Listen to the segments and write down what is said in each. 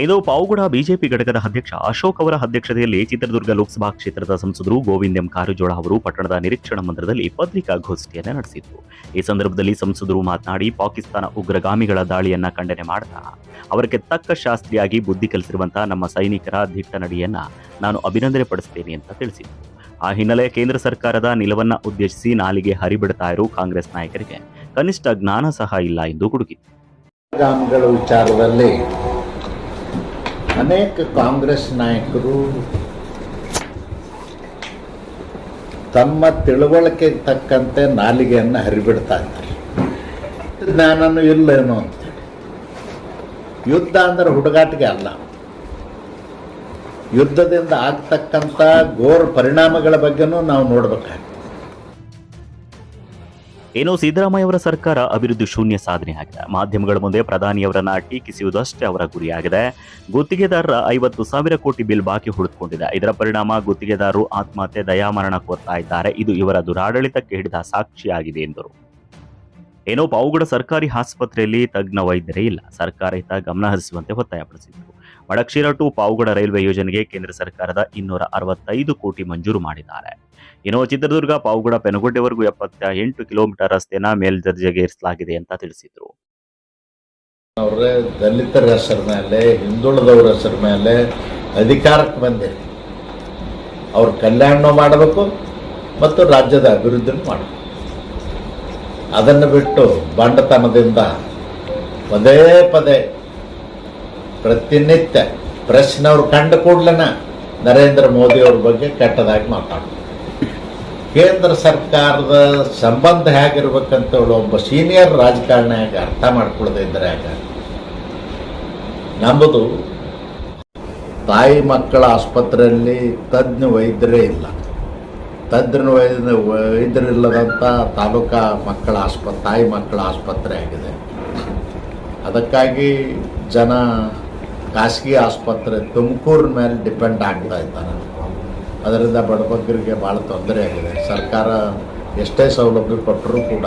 ಇದು ಪಾವುಗಡ ಬಿಜೆಪಿ ಘಟಕದ ಅಧ್ಯಕ್ಷ ಅಶೋಕ್ ಅವರ ಅಧ್ಯಕ್ಷತೆಯಲ್ಲಿ ಚಿತ್ರದುರ್ಗ ಲೋಕಸಭಾ ಕ್ಷೇತ್ರದ ಸಂಸದರು ಗೋವಿಂದ್ ಎಂ ಕಾರಜೋಳ ಅವರು ಪಟ್ಟಣದ ನಿರೀಕ್ಷಣಾ ಮಂದಿರದಲ್ಲಿ ಪತ್ರಿಕಾಗೋಷ್ಠಿಯನ್ನು ನಡೆಸಿದರು. ಈ ಸಂದರ್ಭದಲ್ಲಿ ಸಂಸದರು ಮಾತನಾಡಿ, ಪಾಕಿಸ್ತಾನ ಉಗ್ರಗಾಮಿಗಳ ದಾಳಿಯನ್ನ ಖಂಡನೆ ಮಾಡ್ತಾ, ಅವರಿಗೆ ತಕ್ಕ ಶಾಸ್ತ್ರಿಯಾಗಿ ಬುದ್ಧಿ ಕಲಿಸಿರುವಂತಹ ನಮ್ಮ ಸೈನಿಕರ ದಿಟ್ಟ ನಡೆಯನ್ನ ನಾನು ಅಭಿನಂದನೆ ಪಡಿಸ್ತೇನೆ ಅಂತ ತಿಳಿಸಿದರು. ಆ ಹಿನ್ನೆಲೆ ಕೇಂದ್ರ ಸರ್ಕಾರದ ನಿಲವನ್ನ ಉದ್ದೇಶಿಸಿ ನಾಲಿಗೆ ಹರಿಬಿಡ್ತಾ ಇರೋ ಕಾಂಗ್ರೆಸ್ ನಾಯಕರಿಗೆ ಕನಿಷ್ಠ ಜ್ಞಾನ ಸಹ ಇಲ್ಲ ಎಂದು ವಿಚಾರದಲ್ಲಿ ಅನೇಕ ಕಾಂಗ್ರೆಸ್ ನಾಯಕರು ತಮ್ಮ ತಿಳುವಳಿಕೆ ತಕ್ಕಂತೆ ನಾಲಿಗೆಯನ್ನು ಹರಿಬಿಡ್ತಾ ಇದ್ದಾರೆ. ಜ್ಞಾನನೂ ಇಲ್ಲೇನೋ ಅಂತೇಳಿ ಯುದ್ಧ ಅಂದ್ರೆ ಹುಡುಗಾಟಿಗೆ ಅಲ್ಲ. ಯುದ್ಧದಿಂದ ಆಗ್ತಕ್ಕಂಥ ಘೋರ ಪರಿಣಾಮಗಳ ಬಗ್ಗೆನೂ ನಾವು ನೋಡ್ಬೇಕಾಗ್ತದೆ. ಏನೋ ಸಿದ್ದರಾಮಯ್ಯ ಅವರ ಸರ್ಕಾರ ಅಭಿವೃದ್ಧಿ ಶೂನ್ಯ ಸಾಧನೆ ಆಗಿದೆ. ಮಾಧ್ಯಮಗಳ ಮುಂದೆ ಪ್ರಧಾನಿಯವರನ್ನ ಟೀಕಿಸುವುದಷ್ಟೇ ಅವರ ಗುರಿಯಾಗಿದೆ. ಗುತ್ತಿಗೆದಾರರ ಐವತ್ತು ಸಾವಿರ ಕೋಟಿ ಬಿಲ್ ಬಾಕಿ ಉಳಿದುಕೊಂಡಿದೆ. ಇದರ ಪರಿಣಾಮ ಗುತ್ತಿಗೆದಾರರು ಆತ್ಮಹತ್ಯೆ, ದಯಾಮರಣ ಕೋರ್ತಾ ಇದ್ದಾರೆ. ಇದು ಇವರ ದುರಾಡಳಿತಕ್ಕೆ ಹಿಡಿದ ಸಾಕ್ಷಿಯಾಗಿದೆ ಎಂದರು. ಏನೋ ಪಾವುಗಡ ಸರ್ಕಾರಿ ಆಸ್ಪತ್ರೆಯಲ್ಲಿ ತಜ್ಞ ವೈದ್ಯರೇ ಇಲ್ಲ. ಸರ್ಕಾರ ಇತ್ತ ಗಮನಹರಿಸುವಂತೆ ಒತ್ತಾಯಪಡಿಸಿದರು. ಮಡಕ್ಷೀರ ಟು ಪಾವುಗಡ ರೈಲ್ವೆ ಯೋಜನೆಗೆ ಕೇಂದ್ರ ಸರ್ಕಾರದ ಇನ್ನೂರ ಅರವತ್ತೈದು ಕೋಟಿ ಮಂಜೂರು ಮಾಡಿದ್ದಾರೆ. ಇನ್ನು ಚಿತ್ರದುರ್ಗ, ಪಾವುಗಡ, ಪೆನಗುಡ್ಡೆವರೆಗೂ ಎಪ್ಪತ್ತ ಎಂಟು ಕಿಲೋಮೀಟರ್ ರಸ್ತೆಯನ್ನ ಮೇಲ್ದರ್ಜೆಗೆ ಏರಿಸಲಾಗಿದೆ ಅಂತ ತಿಳಿಸಿದ್ರು. ಅವರೇ ದಲಿತರ ಹೆಸರ ಮೇಲೆ, ಹಿಂದುಳಿದವ್ರ ಹೆಸರ ಮೇಲೆ ಅಧಿಕಾರಕ್ಕೆ ಬಂದೆ. ಅವ್ರ ಕಲ್ಯಾಣ ಮಾಡಬೇಕು ಮತ್ತು ರಾಜ್ಯದ ಅಭಿವೃದ್ಧಿ ಮಾಡಬೇಕು. ಅದನ್ನು ಬಿಟ್ಟು ಬಂಡತನದಿಂದ ಪದೇ ಪದೇ ಪ್ರತಿನಿತ್ಯ ಪ್ರಶ್ನವ್ರು ಕಂಡು ಕೂಡಲೇ ನರೇಂದ್ರ ಮೋದಿ ಅವ್ರ ಬಗ್ಗೆ ಕೆಟ್ಟದಾಗಿ ಮಾತಾಡೋದು ಕೇಂದ್ರ ಸರ್ಕಾರದ ಸಂಬಂಧ ಹೇಗಿರ್ಬೇಕಂತ ಹೇಳಿ ಒಬ್ಬ ಸೀನಿಯರ್ ರಾಜಕಾರಣಿಯಾಗಿ ಅರ್ಥ ಮಾಡ್ಕೊಳ್ಳದೆ ಇದ್ರೆ ಆಗ ನಂಬುದು ತಾಯಿ ಮಕ್ಕಳ ಆಸ್ಪತ್ರೆಯಲ್ಲಿ ತಜ್ಞ ವೈದ್ಯರೇ ಇಲ್ಲ. ತಜ್ಞ ವೈದ್ಯ ವೈದ್ಯರಿಲ್ಲದಂಥ ತಾಲೂಕಾ ಮಕ್ಕಳ ಆಸ್ಪ, ತಾಯಿ ಮಕ್ಕಳ ಆಸ್ಪತ್ರೆ ಆಗಿದೆ. ಅದಕ್ಕಾಗಿ ಜನ ಖಾಸಗಿ ಆಸ್ಪತ್ರೆ ತುಮಕೂರಿನ ಮೇಲೆ ಡಿಪೆಂಡ್ ಆಗ್ತಾ ಇದ್ದಾರೆ ಅದರಿಂದ ಬಡಬಗ್ಗರಿಗೆ ಭಾಳ ತೊಂದರೆ ಆಗಿದೆ. ಸರ್ಕಾರ ಎಷ್ಟೇ ಸೌಲಭ್ಯ ಕೊಟ್ಟರೂ ಕೂಡ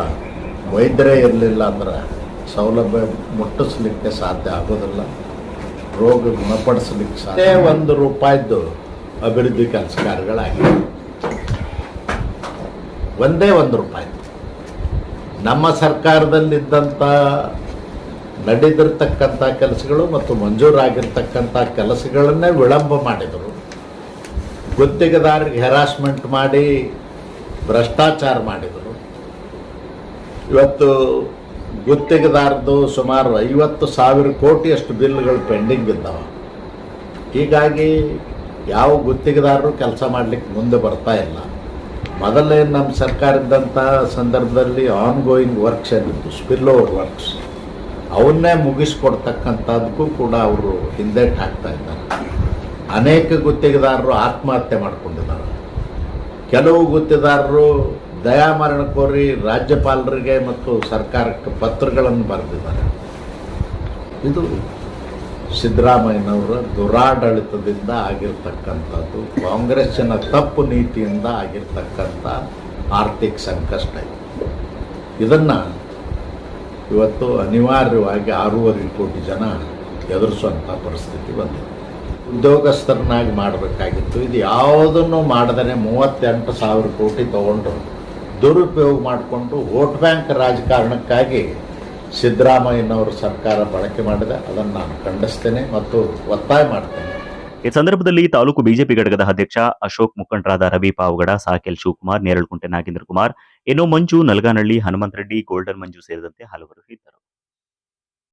ವೈದ್ಯರೇ ಇರಲಿಲ್ಲ ಅಂದ್ರೆ ಸೌಲಭ್ಯ ಮುಟ್ಟಿಸ್ಲಿಕ್ಕೆ ಸಾಧ್ಯ ಆಗೋದಿಲ್ಲ. ರೋಗ ಗುಣಪಡಿಸ್ಲಿಕ್ಕೆ ಸಾಧ್ಯ ಒಂದು ರೂಪಾಯಿದ್ದು ಅಭಿವೃದ್ಧಿ ಕೆಲಸ ಕಾರ್ಯಗಳಾಗಿವೆ ಒಂದೇ ಒಂದು ರೂಪಾಯಿ. ನಮ್ಮ ಸರ್ಕಾರದಲ್ಲಿದ್ದಂಥ ನಡೆದಿರ್ತಕ್ಕಂಥ ಕೆಲಸಗಳು ಮತ್ತು ಮಂಜೂರಾಗಿರ್ತಕ್ಕಂಥ ಕೆಲಸಗಳನ್ನೇ ವಿಳಂಬ ಮಾಡಿದರು. ಗುತ್ತಿಗೆದಾರರಿಗೆ ಹೆರಾಸ್ಮೆಂಟ್ ಮಾಡಿ ಭ್ರಷ್ಟಾಚಾರ ಮಾಡಿದರು. ಇವತ್ತು ಗುತ್ತಿಗೆದಾರದು ಸುಮಾರು ಐವತ್ತು ಸಾವಿರ ಕೋಟಿಯಷ್ಟು ಬಿಲ್ಗಳು ಪೆಂಡಿಂಗ್ ಇದ್ದಾವೆ. ಹೀಗಾಗಿ ಯಾವ ಗುತ್ತಿಗೆದಾರರು ಕೆಲಸ ಮಾಡಲಿಕ್ಕೆ ಮುಂದೆ ಬರ್ತಾ ಇಲ್ಲ. ಮೊದಲೇ ನಮ್ಮ ಸರ್ಕಾರ ಇದ್ದಂಥ ಸಂದರ್ಭದಲ್ಲಿ ಆನ್ ಗೋಯಿಂಗ್ ವರ್ಕ್ಸ್ ಏನಿತ್ತು ಸ್ಪಿಲ್ ಓವರ್ ವರ್ಕ್ಸ್ ಅವನ್ನೇ ಮುಗಿಸ್ಕೊಡ್ತಕ್ಕಂಥದ್ದಕ್ಕೂ ಕೂಡ ಅವರು ಹಿಂದೆಟ್ ಹಾಕ್ತಾ ಇದ್ದಾರೆ. ಅನೇಕ ಗುತ್ತಿಗೆದಾರರು ಆತ್ಮಹತ್ಯೆ ಮಾಡಿಕೊಂಡಿದ್ದಾರೆ. ಕೆಲವು ಗುತ್ತಿಗೆದಾರರು ದಯಾಮರಣ ಕೋರಿ ರಾಜ್ಯಪಾಲರಿಗೆ ಮತ್ತು ಸರ್ಕಾರಕ್ಕೆ ಪತ್ರಗಳನ್ನು ಬರೆದಿದ್ದಾರೆ. ಇದು ಸಿದ್ದರಾಮಯ್ಯನವರ ದುರಾಡಳಿತದಿಂದ ಆಗಿರ್ತಕ್ಕಂಥದ್ದು, ಕಾಂಗ್ರೆಸ್ಸಿನ ತಪ್ಪು ನೀತಿಯಿಂದ ಆಗಿರ್ತಕ್ಕಂಥ ಆರ್ಥಿಕ ಸಂಕಷ್ಟ ಇದೆ. ಇದನ್ನು ಇವತ್ತು ಅನಿವಾರ್ಯವಾಗಿ ಆರೂವರೆ ಕೋಟಿ ಜನ ಎದುರಿಸುವಂಥ ಪರಿಸ್ಥಿತಿ ಬಂದಿದೆ. ಉದ್ಯೋಗಸ್ಥರನ್ನಾಗಿ ಮಾಡಬೇಕಾಗಿತ್ತು. ಇದು ಯಾವುದನ್ನು ಮಾಡದೇ ಮೂವತ್ತೆಂಟು ಸಾವಿರ ಕೋಟಿ ತಗೊಂಡು ದುರುಪಯೋಗ ಮಾಡಿಕೊಂಡು ವೋಟ್ ಬ್ಯಾಂಕ್ ರಾಜಕಾರಣಕ್ಕಾಗಿ ಸಿದ್ದರಾಮಯ್ಯನವರು ಸರ್ಕಾರ ಬಳಕೆ ಮಾಡಿದೆ. ಅದನ್ನು ನಾನು ಖಂಡಿಸ್ತೇನೆ ಮತ್ತು ಒತ್ತಾಯ ಮಾಡ್ತೇನೆ. ಈ ಸಂದರ್ಭದಲ್ಲಿ ತಾಲೂಕು ಬಿಜೆಪಿ ಘಟಕದ ಅಧ್ಯಕ್ಷ ಅಶೋಕ್ ಮುಖಂಡರಾದ ರವಿ ಪಾವಗಡ, ಸಾಕೆಲ್ ಶಿವಕುಮಾರ್, ನೇರಳಕುಂಟೆ ನಾಗೇಂದ್ರ ಕುಮಾರ್ ಇನ್ನು ಮಂಜು ನಲ್ಗಾನಹಳ್ಳಿ ಹನುಮಂತ ರೆಡ್ಡಿ ಗೋಲ್ಡನ್ ಮಂಜು ಸೇರಿದಂತೆ ಹಲವರು ಇದ್ದರು.